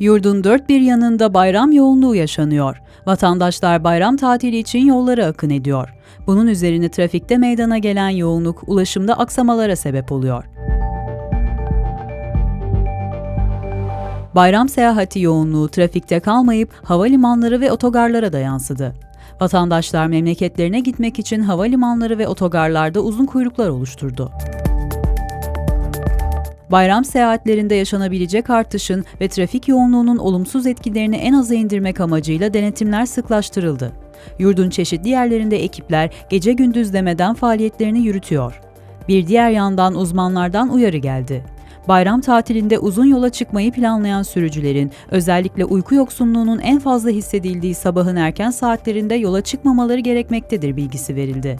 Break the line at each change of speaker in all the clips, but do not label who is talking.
Yurdun dört bir yanında bayram yoğunluğu yaşanıyor. Vatandaşlar bayram tatili için yollara akın ediyor. Bunun üzerine trafikte meydana gelen yoğunluk ulaşımda aksamalara sebep oluyor. Bayram seyahati yoğunluğu trafikte kalmayıp havalimanları ve otogarlara da yansıdı. Vatandaşlar memleketlerine gitmek için havalimanları ve otogarlarda uzun kuyruklar oluşturdu. Bayram seyahatlerinde yaşanabilecek artışın ve trafik yoğunluğunun olumsuz etkilerini en aza indirmek amacıyla denetimler sıklaştırıldı. Yurdun çeşitli yerlerinde ekipler gece gündüz demeden faaliyetlerini yürütüyor. Bir diğer yandan uzmanlardan uyarı geldi. Bayram tatilinde uzun yola çıkmayı planlayan sürücülerin özellikle uyku yoksunluğunun en fazla hissedildiği sabahın erken saatlerinde yola çıkmamaları gerekmektedir bilgisi verildi.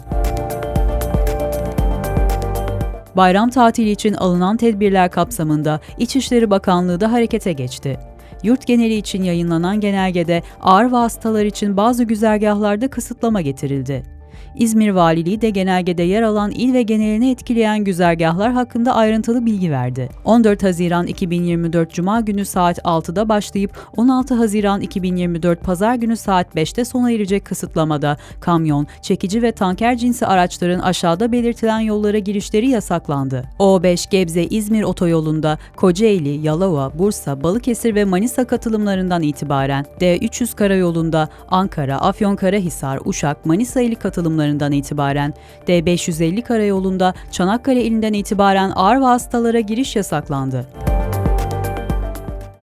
Bayram tatili için alınan tedbirler kapsamında İçişleri Bakanlığı da harekete geçti. Yurt geneli için yayınlanan genelgede ağır vasıtalar için bazı güzergahlarda kısıtlama getirildi. İzmir Valiliği de genelgede yer alan il ve genelini etkileyen güzergahlar hakkında ayrıntılı bilgi verdi. 14 Haziran 2024 Cuma günü saat 6'da başlayıp 16 Haziran 2024 Pazar günü saat 5'te sona erecek kısıtlamada kamyon, çekici ve tanker cinsi araçların aşağıda belirtilen yollara girişleri yasaklandı. O5 Gebze-İzmir otoyolunda Kocaeli, Yalova, Bursa, Balıkesir ve Manisa katılımlarından itibaren D300 karayolunda Ankara, Afyonkarahisar, Uşak, Manisa ili katılımlarından itibaren D550 karayolunda Çanakkale ilinden itibaren ağır vasıtalara giriş yasaklandı.